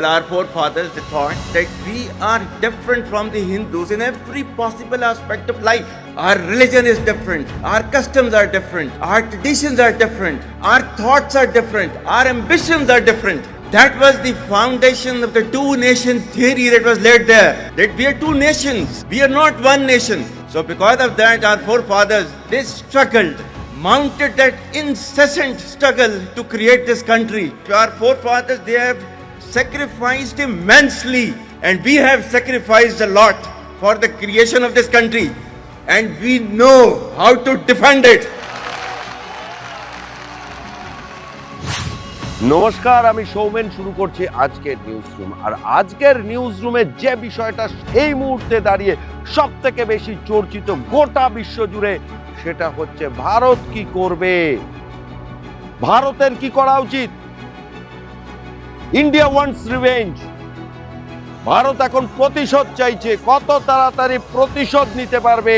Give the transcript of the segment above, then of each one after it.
Well, our forefathers thought that we are different from the Hindus in every possible aspect of life. Our religion is different, our customs are different, our traditions are different, our thoughts are different, our ambitions are different. That was the foundation of the two nation theory that was laid there. That we are two nations, we are not one nation. So, because of that, our forefathers they struggled mounted that incessant struggle to create this country. Our forefathers, they have sacrificed immensely, and we have sacrificed a lot for the creation of this country, and we know how to defend it. নমস্কার আমি সৌমেন শুরু করছি আজকের news room আর আজকের news রুমে যে বিষয়টা এই মুহূর্তে দাঁড়িয়ে সব থেকে বেশি চর্চিত গোটা বিশ্ব জুড়ে সেটা হচ্ছে ভারত কি করবে ভারতের কি করা উচিত ইন্ডিয়া ওয়ান্টস রিভেঞ্জ ভারত এখন প্রতিশোধ চাইছে। কত তাড়াতাড়ি প্রতিশোধ নিতে পারবে?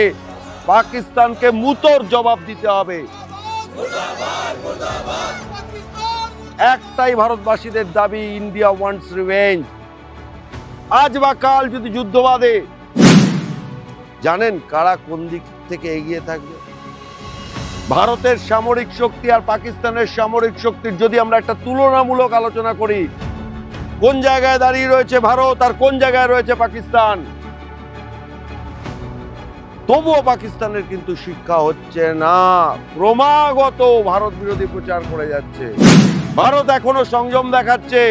পাকিস্তানকে মুতোর জবাব দিতে হবে। একটাই ভারতবাসীদের দাবি ইন্ডিয়া ওয়ান্টস রিভেঞ্জ আজ বা কাল যদি যুদ্ধ বাঁধে, জানেন কারা কোন দিক থেকে এগিয়ে থাকবে? ভারতের সামরিক শক্তি আর পাকিস্তানের সামরিক শক্তির যদি আমরা একটা তুলনামূলক আলোচনা করি কোন জায়গায় দাঁড়িয়ে রয়েছে ভারত আর কোন জায়গায় রয়েছে পাকিস্তান? তবুও পাকিস্তানের কিন্তু শিক্ষা হচ্ছে না। ক্রমাগত ভারত বিরোধী প্রচার করে যাচ্ছে। ভারত এখনও সংযম দেখাচ্ছে।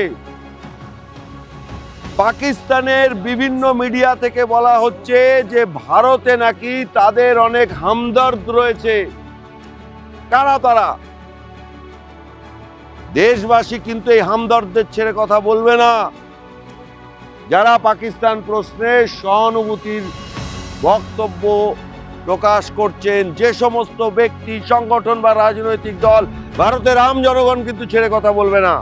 পাকিস্তানের বিভিন্ন মিডিয়া থেকে বলা হচ্ছে যে ভারতে নাকি তাদের অনেক হামদর্দ রয়েছে। কারা তারা? দেশবাসী কিন্তু এই হামদর্দের ছেড়ে কথা বলবে না যারা পাকিস্তান প্রশ্নে সহানুভূতির বক্তব্য প্রকাশ করছেন যে সমস্ত ব্যক্তি সংগঠন বা রাজনৈতিক দল ভারতের আম জনগণ কিন্তু ছেড়ে কথা বলবে না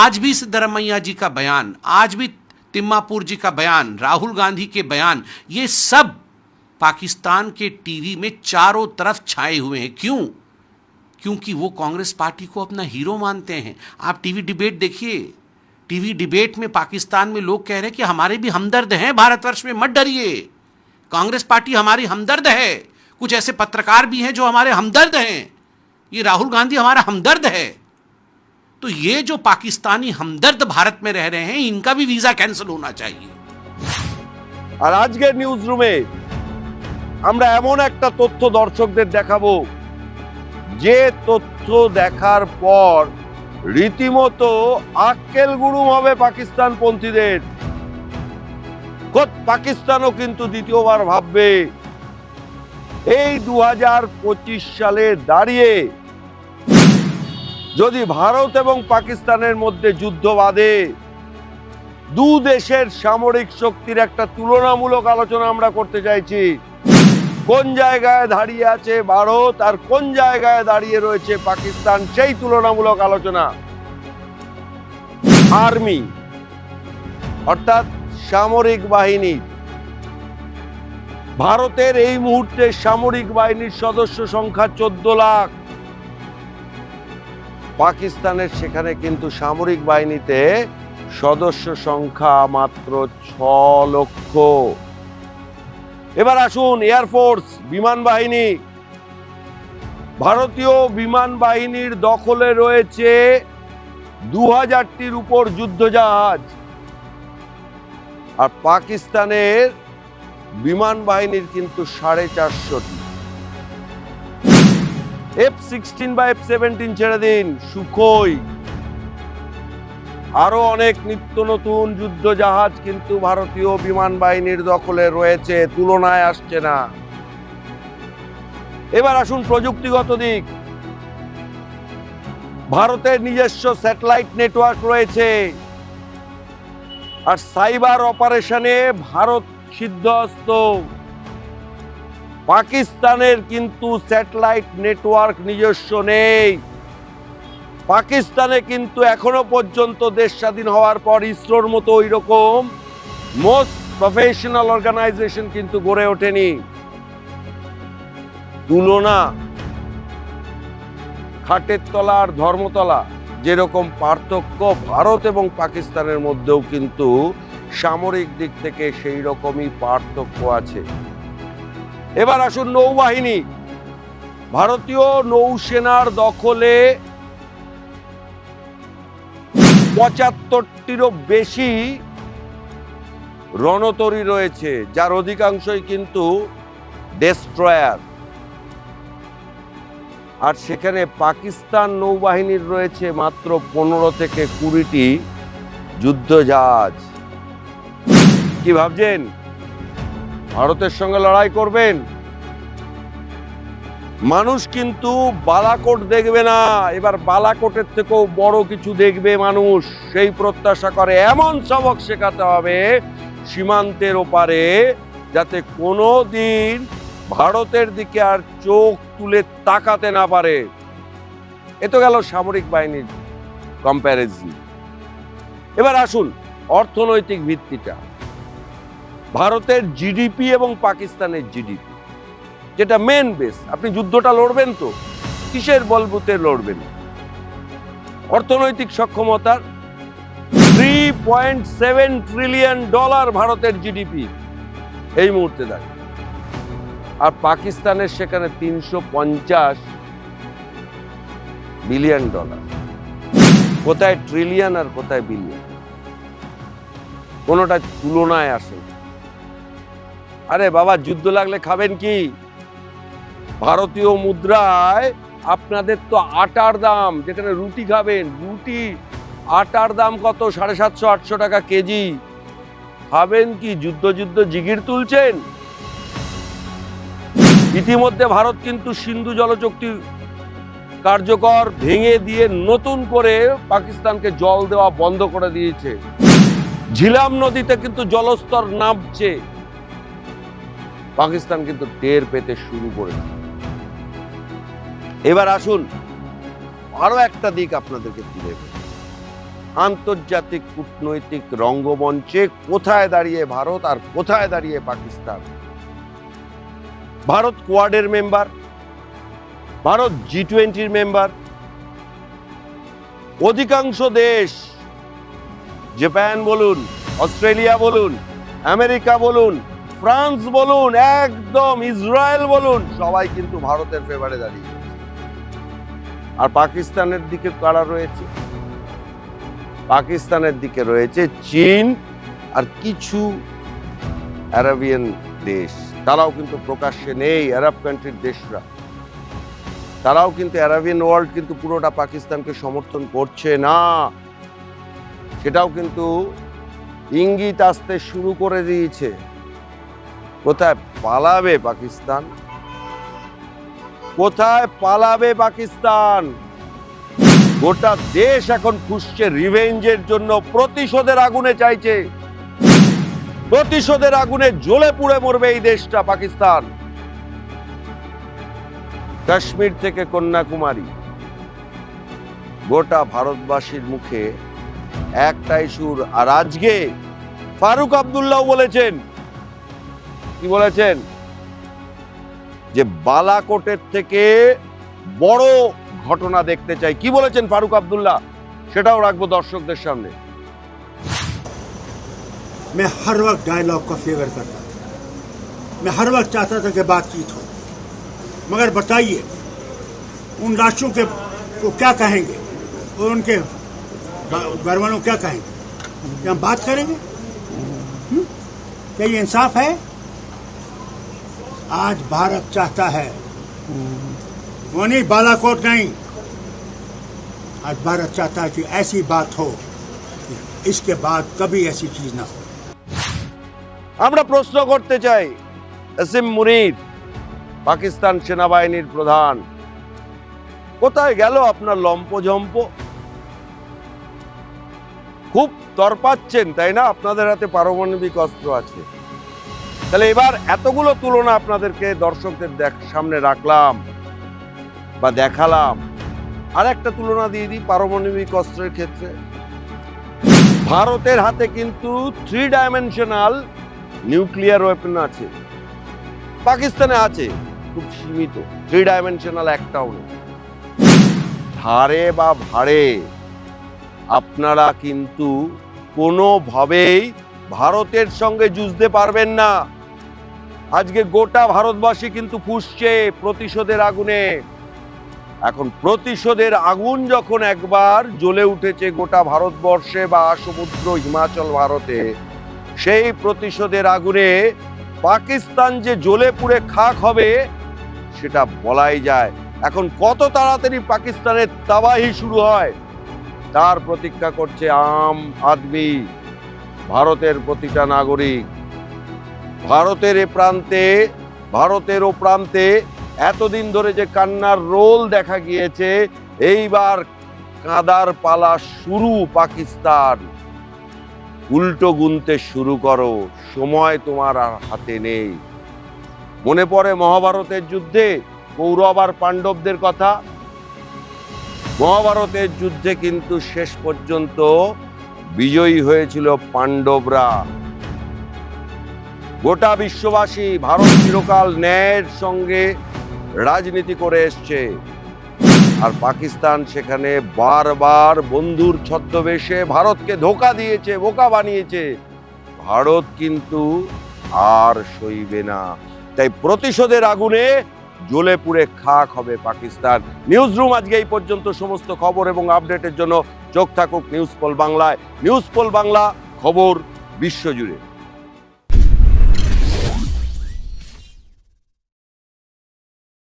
आज भी सिद्धरमैया जी का बयान आज भी तिम्मापुर जी का बयान राहुल गांधी के बयान ये सब पाकिस्तान के टीवी में चारों तरफ छाए हुए हैं क्यों क्योंकि वो कांग्रेस पार्टी को अपना हीरो मानते हैं आप टीवी डिबेट देखिए टीवी डिबेट में पाकिस्तान में लोग कह रहे हैं कि हमारे भी हमदर्द हैं भारतवर्ष में मत डरिए कांग्रेस पार्टी हमारी हमदर्द है कुछ ऐसे पत्रकार भी हैं जो हमारे हमदर्द हैं ये राहुल गांधी हमारा हमदर्द है तो ये जो पाकिस्तानी हमदर्द भारत में रह रहे हैं इनका भी वीजा कैंसिल होना चाहिए আর আজকের নিউজ রুমে আমরা এমন একটা তথ্য দর্শকদের দেখাবো যে তথ্য দেখার পর রীতিমতো আক্কেল গুরুম হবে পাকিস্তান পন্থীদের পাকিস্তানও কিন্তু দ্বিতীয়বার ভাববে। এই দু হাজার পঁচিশ সালে দাঁড়িয়ে যদি ভারত এবং পাকিস্তানের মধ্যে যুদ্ধ বাঁধে, দু দেশের সামরিক শক্তির একটা তুলনামূলক আলোচনা আমরা করতে চাইছি। কোন জায়গায় দাঁড়িয়ে আছে ভারত আর কোন জায়গায় দাঁড়িয়ে রয়েছে পাকিস্তান, সেই তুলনামূলক আলোচনা। আর্মি, অর্থাৎ সামরিক বাহিনী। ভারতের এই মুহূর্তে সামরিক বাহিনীর সদস্য সংখ্যা চোদ্দ লাখ। পাকিস্তানের সেখানে কিন্তু সামরিক বাহিনীতে সদস্য সংখ্যা মাত্র ছ লক্ষ। এবার আসুন এয়ারফোর্স বিমান বাহিনী। ভারতীয় বিমান বাহিনীর দখলে রয়েছে দু হাজারটির উপর যুদ্ধজাহাজ। আর পাকিস্তানের বিমান বাহিনীর কিন্তু সাড়ে চারশোটি। এফ সিক্সটিন বা এফ সেভেন্টিন ছেড়ে দিন, সুখই। আরও অনেক নিত্য নতুন যুদ্ধ জাহাজ কিন্তু ভারতীয় বিমান বাহিনীর দখলে রয়েছে, তুলনায় আসছে না। এবার আসুন প্রযুক্তিগত দিক। ভারতের নিজস্ব স্যাটেলাইট নেটওয়ার্ক রয়েছে। আর সাইবার অপারেশনে ভারত সিদ্ধহস্ত। পাকিস্তানের কিন্তু স্যাটেলাইট নেটওয়ার্ক নিজস্ব নেই। পাকিস্তানে কিন্তু এখনও পর্যন্ত দেশ স্বাধীন হওয়ার পর ইসরোর মতো ওই রকম মোস্ট প্রফেশনাল অর্গানাইজেশন কিন্তু গড়ে ওঠেনি। তুলনা, খাটের তলা আর ধর্মতলা যেরকম পার্থক্য ভারত এবং পাকিস্তানের মধ্যেও কিন্তু সামরিক দিক থেকে সেই রকমই পার্থক্য আছে। এবার আসুন নৌবাহিনী। ভারতীয় নৌসেনার দখলে পঁচাত্তরটিরও বেশি রণতরী রয়েছে, যার অধিকাংশই কিন্তু ডেস্ট্রয়ার আর সেখানে পাকিস্তান নৌবাহিনীর রয়েছে মাত্র পনেরো থেকে কুড়িটি যুদ্ধজাহাজ। কি ভাবছেন? ভারতের সঙ্গে লড়াই করবেন? মানুষ কিন্তু বালাকোট দেখবে না। এবার বালাকোটের থেকেও বড় কিছু দেখবে মানুষ। সেই প্রত্যাশা করে, এমন সবক শেখাতে হবে সীমান্তের ওপারে, যাতে কোনো দিন ভারতের দিকে আর চোখ তুলে তাকাতে না পারে। এ তো গেল সামরিক বাহিনীর কম্প্যারিজন এবার আসুন অর্থনৈতিক ভিত্তিটা। ভারতের জিডিপি এবং পাকিস্তানের জিডিপি যেটা মেন বেস আপনি যুদ্ধটা লড়বেন তো, কিসের বলবুতে লড়বেন? অর্থনৈতিক সক্ষমতার three point seven trillion dollar ভারতের জিডিপি এই মুহূর্তে দাঁড়িয়ে আর পাকিস্তানের সেখানে তিনশো পঞ্চাশ বিলিয়ন ডলার কোথায় ট্রিলিয়ন আর কোথায় বিলিয়ন কোনোটা তুলনায় আসে আরে বাবা, যুদ্ধ লাগলে খাবেন কি? ভারতীয় মুদ্রায় আপনাদের তো আটার দাম, যেখানে রুটি খাবেন, রুটি, আটার দাম কত? সাড়ে সাতশো, আটশো টাকা কেজি। ভাবেন কি যুদ্ধ যুদ্ধ জিগির তুলছেন? ইতিমধ্যে ভারত কিন্তু সিন্ধু জলচুক্তি কার্যকর ভেঙে দিয়ে নতুন করে পাকিস্তানকে জল দেওয়া বন্ধ করে দিয়েছে। ঝিলাম নদীতে কিন্তু জলস্তর নামছে। পাকিস্তান কিন্তু টের পেতে শুরু করেছে। এবার আসুন, আরও একটা দিক আপনাদেরকে তুলে আন্তর্জাতিক কূটনৈতিক রঙ্গমঞ্চে কোথায় দাঁড়িয়ে ভারত আর কোথায় দাঁড়িয়ে পাকিস্তান ভারত কোয়াডের মেম্বার, ভারত জি টোয়েন্টির মেম্বার, অধিকাংশ দেশ, জাপান বলুন, অস্ট্রেলিয়া বলুন, আমেরিকা বলুন, ফ্রান্স বলুন, একদম ইসরায়েল বলুন, সবাই কিন্তু ভারতের ফেভারে দাঁড়িয়ে। আর পাকিস্তানের দিকে কারা রয়েছে? পাকিস্তানের দিকে রয়েছে চীন আর কিছু আরবিয়ান দেশ। তারাও কিন্তু প্রকাশ্যে নেই, আরব কান্ট্রির দেশরা। তারাও কিন্তু অ্যারাবিয়ান ওয়ার্ল্ড কিন্তু পুরোটা পাকিস্তানকে সমর্থন করছে না। সেটাও কিন্তু ইঙ্গিত আসতে শুরু করে দিয়েছে। কোথায় পালাবে পাকিস্তান? কোথায় পালাবে পাকিস্তান? গোটা দেশ এখন খুঁজছে রিভেঞ্জের জন্য, প্রতিশোধের আগুনে চাইছে। প্রতিশোধের আগুনে জ্বলে পুড়ে মরবে এই দেশটা, পাকিস্তান। কাশ্মীর থেকে কন্যাকুমারী। গোটা ভারতবাসীর মুখে একটাই সুর আর আজকে ফারুক আবদুল্লাহ বলেছেন। কি বলেছেন? যে বালাকোটের থেকে বড় ঘটনা দেখতে চাই কি বলেছেন ফারুক আব্দুল্লাহ সেটাও রাখবো দর্শকদের সামনে मैं हर वक्त डायलॉग का फेवर करता था मैं हर वक्त चाहता था कि बातचीत हो मगर बताइए उन लाशों के को क्या कहेंगे और उनके घर वालों क्या कहेंगे क्या हम बात करेंगे हम्म? क्या ये इंसाफ है आज भारत चाहता है वो नहीं बालाकोट नहीं आज भारत चाहता है कि ऐसी बात हो कि इसके बाद कभी ऐसी चीज ना हो আমরা প্রশ্ন করতে চাই আসিম মুনির পাকিস্তান সেনাবাহিনীর প্রধান কোথায় গেল আপনার লম্পঝম্প খুব তরপাচ্ছেন তাই না আপনাদের হাতে পারমাণবিক অস্ত্র আছে তাহলে এবার এতগুলো তুলনা আপনাদেরকে দর্শকদের দেখ- সামনে রাখলাম বা দেখালাম। আর একটা তুলনা দিয়ে দিই পারমাণবিক অস্ত্রের ক্ষেত্রে। ভারতের হাতে কিন্তু থ্রি ডাইমেনশনাল নিউক্লিয়ার ওয়েপন আছে। পাকিস্তানে আছে, খুব সীমিত। থ্রি ডাইমেনশনাল একটাও নেই। ধারে বা ভাড়ে আপনারা কিন্তু কোনোভাবেই ভারতের সঙ্গে যুঝতে পারবেন না। আজকে গোটা ভারতবাসী কিন্তু পুষছে প্রতিশোধের আগুনে। এখন প্রতিশোধের আগুন যখন একবার জ্বলে উঠেছে গোটা ভারতবর্ষে বা সমুদ্র হিমাচল ভারতে, সেই প্রতিশোধের আগুনে পাকিস্তান যে জ্বলে পুড়ে খাক হবে, সেটা বলাই যায়। এখন কত তাড়াতাড়ি পাকিস্তানের তাবাহি শুরু হয়, তার প্রতীক্ষা করছে আম আদমি, ভারতের প্রতিটা নাগরিক। ভারতের এ প্রান্তে, ভারতের ও প্রান্তে এতদিন ধরে যে কান্নার রোল দেখা গিয়েছে, এইবার কাদার পালা শুরু পাকিস্তান। উল্টো গুনতে শুরু করো, সময় তোমার আর হাতে নেই। মনে পড়ে মহাভারতের যুদ্ধে? কৌরব আর পাণ্ডবদের কথা? মহাভারতের যুদ্ধে কিন্তু শেষ পর্যন্ত বিজয়ী হয়েছিল পাণ্ডবরা। গোটা বিশ্ববাসী ভারত চিরকাল ন্যায়ের সঙ্গে রাজনীতি করে এসছে। আর পাকিস্তান সেখানে বারবার বন্ধুর ছদ্মবেশে ভারতকে ধোকা দিয়েছে, বোকা বানিয়েছে। ভারত কিন্তু আর সইবে না। তাই প্রতিশোধের আগুনে জ্বলে পুড়ে খাক হবে পাকিস্তান। নিউজ রুম আজকে এই পর্যন্ত সমস্ত খবর এবং আপডেটের জন্য চোখ থাকুক নিউজ পোল বাংলায়। নিউজ পোল বাংলা খবর বিশ্বজুড়ে